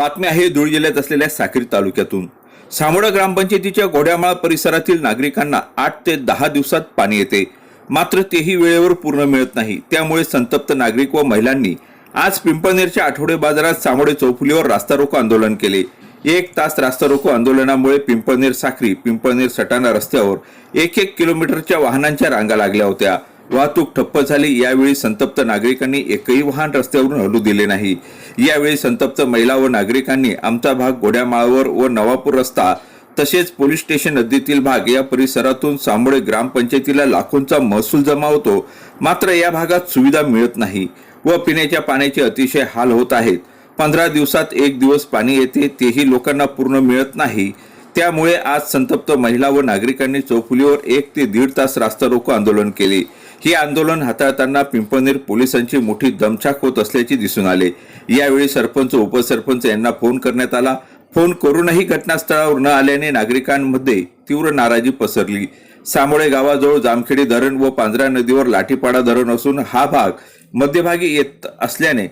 बातमी आहे धुळे जिल्ह्यात असलेल्या साक्री तालुक्यातून. सामोडा ग्रामपंचायतीच्या घोड्यामाळ परिसरातील नागरिकांना आठ ते दहा दिवसात पाणी येते. मात्र तेही वेळेवर पूर्ण मिळत नाही. त्यामुळे संतप्त नागरिक व महिलांनी आज पिंपळनेरच्या आठवडे बाजारात सामोडे चौफुलीवर रास्ता रोको आंदोलन केले. एक तास रास्ता रोको आंदोलनामुळे पिंपळनेर साखरी पिंपळनेर सटाणा रस्त्यावर एक एक किलोमीटरच्या वाहनांच्या रांगा लागल्या होत्या. वाहतूक ठप्प झाली यावेळी संतप्त नागरिकांनी एकही वाहन रस्त्यावरून हलू दिले नाही. यावेळी संतप्त महिला व नागरिकांनी आमचा भाग घोड्यामाळावर व नवापूर रस्ता तसेच पोलीस स्टेशन हद्दीतील भाग या परिसरातून सामोळे ग्रामपंचायतीला लाखोंचा महसूल जमा होतो. मात्र या भागात सुविधा मिळत नाही व पिण्याच्या पाण्याचे अतिशय हाल होत आहेत. पंधरा दिवसात एक दिवस पाणी येते तेही लोकांना पूर्ण मिळत नाही. त्यामुळे आज संतप्त महिला व नागरिकांनी चौफुलीवर एक ते दीड तास रास्ता रोको आंदोलन केले. हे आंदोलन हाताळताना पिंपळनेर पोलिसांची मोठी दमछाक होत असल्याचे दिसून आले. यावेळी सरपंच उपसरपंच यांना फोन करण्यात आला. फोन करूनही घटनास्थळावर न आल्याने नागरिकांमध्ये तीव्र नाराजी पसरली. सामोळे गावाजवळ जामखेडी धरण व पांजरा नदीवर लाठीपाडा धरण असून हा भाग मध्यभागी येत असल्याने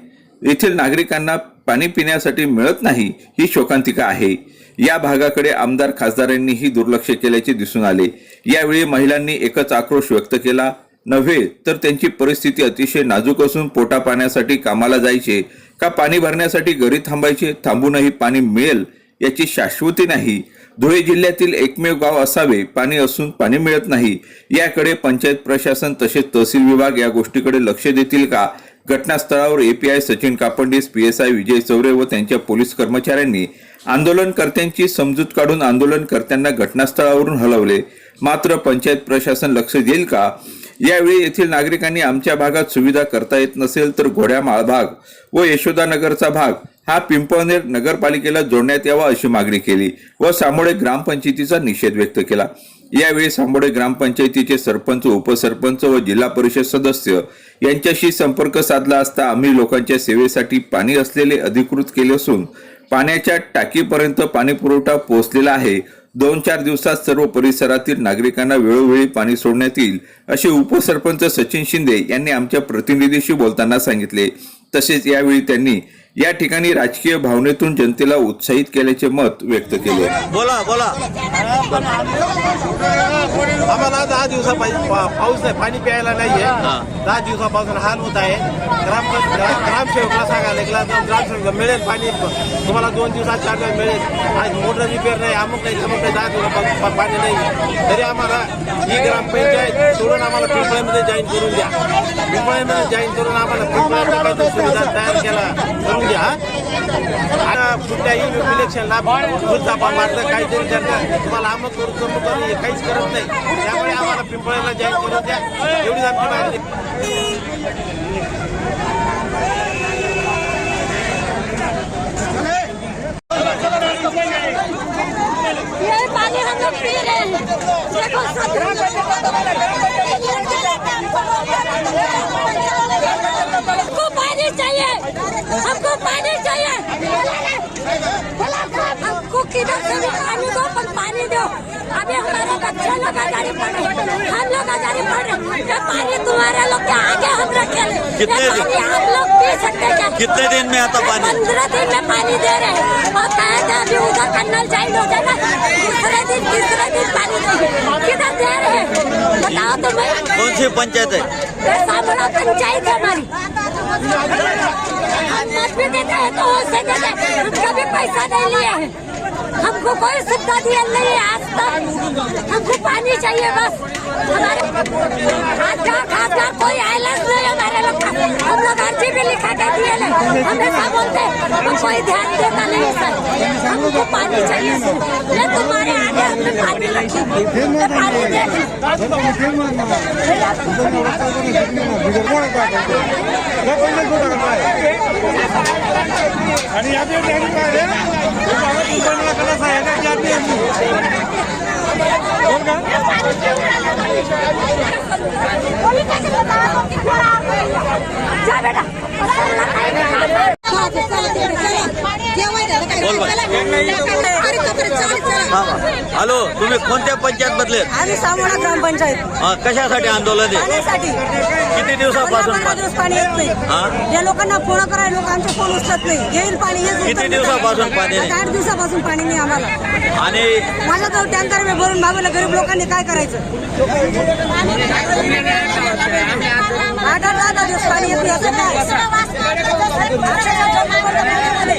येथील नागरिकांना पाणी पिण्यासाठी मिळत नाही ही शोकांतिका आहे. या भागाकडे आमदार खासदारांनीही दुर्लक्ष केल्याचे दिसून आले. यावेळी महिलांनी एकच आक्रोश व्यक्त केला. नव्हे तर त्यांची परिस्थिती अतिशय नाजूक असून पोटा पाण्यासाठी कामाला जायचे का पाणी भरण्यासाठी घरी थांबायचे थांबूनही पाणी मिळेल याची शाश्वती नाही. धुळे जिल्ह्यातील एकमेव गाव असावे पाणी असून पाणी मिळत नाही. याकडे पंचायत प्रशासन तसेच तहसील विभाग या गोष्टीकडे लक्ष देतील का? घटनास्थळावर एपीआय सचिन कापंडीस पीएसआय विजय चौरे व त्यांच्या पोलीस कर्मचाऱ्यांनी आंदोलनकर्त्यांची समजूत काढून आंदोलनकर्त्यांना घटनास्थळावरून हलवले. मात्र पंचायत प्रशासन लक्ष देईल का? यावेळी येथील नागरिकांनी आमच्या भागात सुविधा करता येत नसेल तर घोड्या भाग व यशोदानगरचा भाग हा पिंपळनेर नगरपालिकेला जोडण्यात यावा अशी मागणी केली व सामोळे ग्रामपंचायतीचा निषेध व्यक्त केला. यावेळी सांबोडे ग्रामपंचायतीचे सरपंच उपसरपंच व जिल्हा परिषद सदस्य यांच्याशी संपर्क साधला असता आम्ही लोकांच्या सेवेसाठी पाणी असलेले अधिकृत केले असून पाण्याच्या टाकीपर्यंत पाणीपुरवठा पोहोचलेला आहे दोन चार दिवसात सर्व परिसरातील नागरिकांना वेळोवेळी पाणी सोडण्यात येईल असे उपसरपंच सचिन शिंदे यांनी आमच्या प्रतिनिधीशी बोलताना सांगितले. तसेच यावेळी त्यांनी या ठिकाणी राजकीय भावनेतून जनतेला उत्साहित केल्याचे मत व्यक्त केले. बोला बोला. आम्हाला दहा दिवसा पाऊस नाही पाणी प्यायला नाहीये. दहा दिवसापासून हाल होत आहे. ग्राम ग्रा- ग्रामसेवकला सांगायला गेला तर ग्रामसेवक मिळेल पाणी तुम्हाला दोन दिवसात चार दिवस मिळेल. आज मोटर रिपेअर नाही अमुक नाही तमुक नाही दहा दिवसापासून पाणी नाही. तरी आम्हाला ही ग्रामपंचायत सोडून आम्हाला पिंपळ्यामध्ये जॉईन करून द्या. पिंपळ्यामध्ये जॉईन करून आम्हाला पिंपळ्याचा सुविधा तयार केला. करून द्या आता कुठल्याही इलेक्शनला भूत आपण मारलं काहीतरी त्यांना तुम्हाला अमक करू तमुक करू हे काहीच करत नाही. त्यामुळे आम्हाला पिंपळ्याला जाहीर करून द्या एवढीच आमची मागणी. ये पानी हम लोग पी रहे हैं देखो हमको पानी चाहिए। हमको किधर से पानी दो पर पानी दो। अभी हमारे बच्चे लोग आजारी पड़ रहे हम लोग आजारी पड़ रहे ये पानी तुम्हारे लोग के आगे हम रखे कितने दिन? आप लोग पी सकते हैं। क्या कितने दिन में आता पानी? पंद्रह दिन में पानी दे रहे हैं। और कहे थे अभी उधर कन्नल जाइल हो जाएगा। दूसरे दिन तीसरे दिन पानी देंगे किधर दे रहे हैं? बताओ तो मैं कौन सी पंचायत है? पंचायत है हमारी। हम देते हैं तो उससे देते कभी पैसा नहीं लिया हमको कोई सुविधा दिया नहीं है आज तक हमको पानी चाहिए बस हमारे खासगार खासगार कोई आइलैंड नहीं है हमारे लोग का हम लोग अर्जी भी लिखा के दिए ले। हमेशा बोलते हम कोई ध्यान देता नहीं सर। हमको पानी चाहिए सर। ये तुम्हारे आगे हमने पानी रखी ये पानी देखे आणि या ठिकाणी काय रे पिंपळ्याला कलस आहे का की आपली हो का कोई कैसे बताया कि थोड़ा आप जा बेटा बोल बाई. अरे तो फिर चल चल हॅलो तुम्ही कोणत्या पंचायत मधले? आम्ही सामोडा ग्रामपंचायत. हा, कशासाठी आंदोलन आहे? पाण्यासाठी. किती दिवसापासून पंधरा पाणी दिवस पाणी येत हा? नाही या लोकांना फोन करायला लोक आमचे फोन उचलत नाही. येईल पाणी येईल किती दिवसापासून पाणी नाही? आठ दिवसापासून पाणी नाही आम्हाला. आणि माझ्याजवळ टँकर मी भरून मागवलं. गरीब लोकांनी काय करायचं? आठ आठ दहा दहा दिवस पाणी येत नाही. असं काय? अक्षरशः पाण्यामध्ये.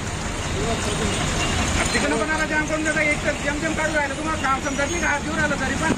तिकडनं पण आला जाम करून देता एक तर जम जम काढू राहिलं तुम्हाला काम समजत नाही का हात घेऊन राहिलं तरी पण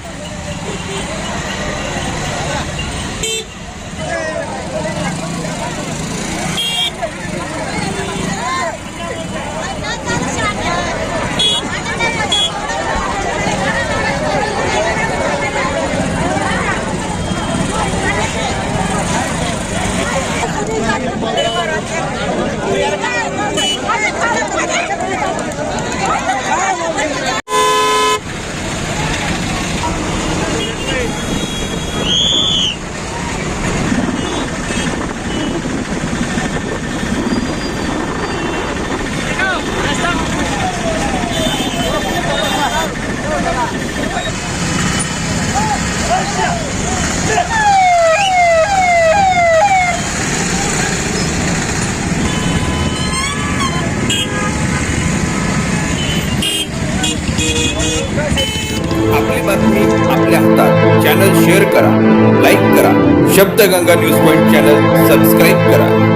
बातमी आपल्या हातात चॅनल शेअर करा. लाईक करा. Shabdaganga news point channel subscribe करा.